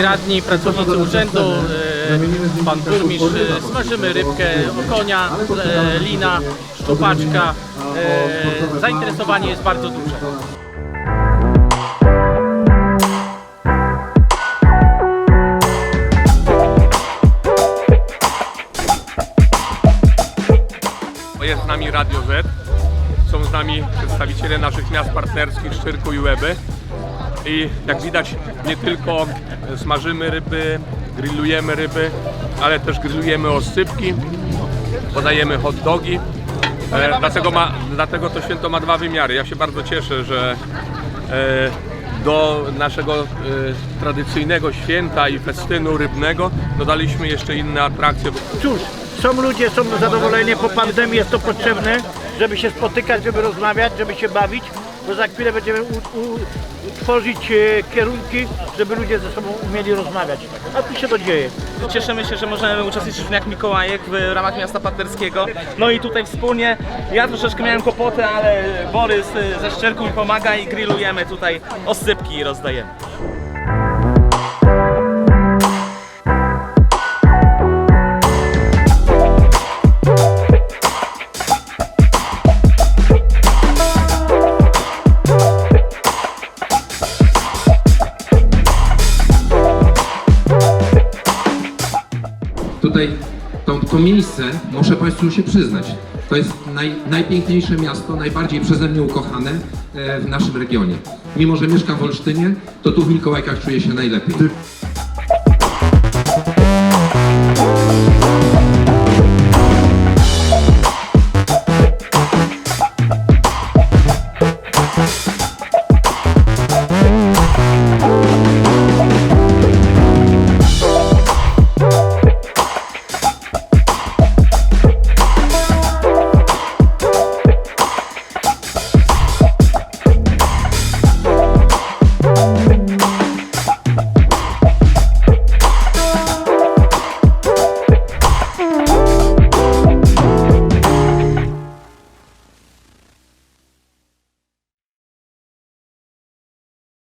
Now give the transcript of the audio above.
radni, pracownicy urzędu, e, pan burmistrz, e, smażymy rybkę, okonia, e, lina, szczupaczka. Zainteresowanie jest bardzo duże. Jest z nami Radio Z, są z nami przedstawiciele naszych miast partnerskich Szczyrku i Łeby. I jak widać nie tylko smażymy ryby, grillujemy ryby, ale też grillujemy osypki, podajemy hot dogi. E, dlatego, ma, dlatego to święto ma dwa wymiary. Ja się bardzo cieszę, że e, do naszego e, tradycyjnego święta i festynu rybnego dodaliśmy jeszcze inne atrakcje. Cóż, są ludzie, są zadowoleni, po pandemii jest to potrzebne, żeby się spotykać, żeby rozmawiać, żeby się bawić, bo za chwilę będziemy u, u, tworzyć e, kierunki, żeby ludzie ze sobą umieli rozmawiać. A tu się to dzieje. Cieszymy się, że możemy uczestniczyć w Dniach Mikołajek w ramach miasta partnerskiego. No i tutaj wspólnie, ja troszeczkę miałem kłopoty, ale Borys y, ze Szczerku mi pomaga i grillujemy tutaj osypki i rozdajemy. Tutaj to, to miejsce, muszę Państwu się przyznać, to jest naj, najpiękniejsze miasto, najbardziej przeze mnie ukochane e, w naszym regionie. Mimo, że mieszkam w Olsztynie, to tu w Mikołajkach czuję się najlepiej.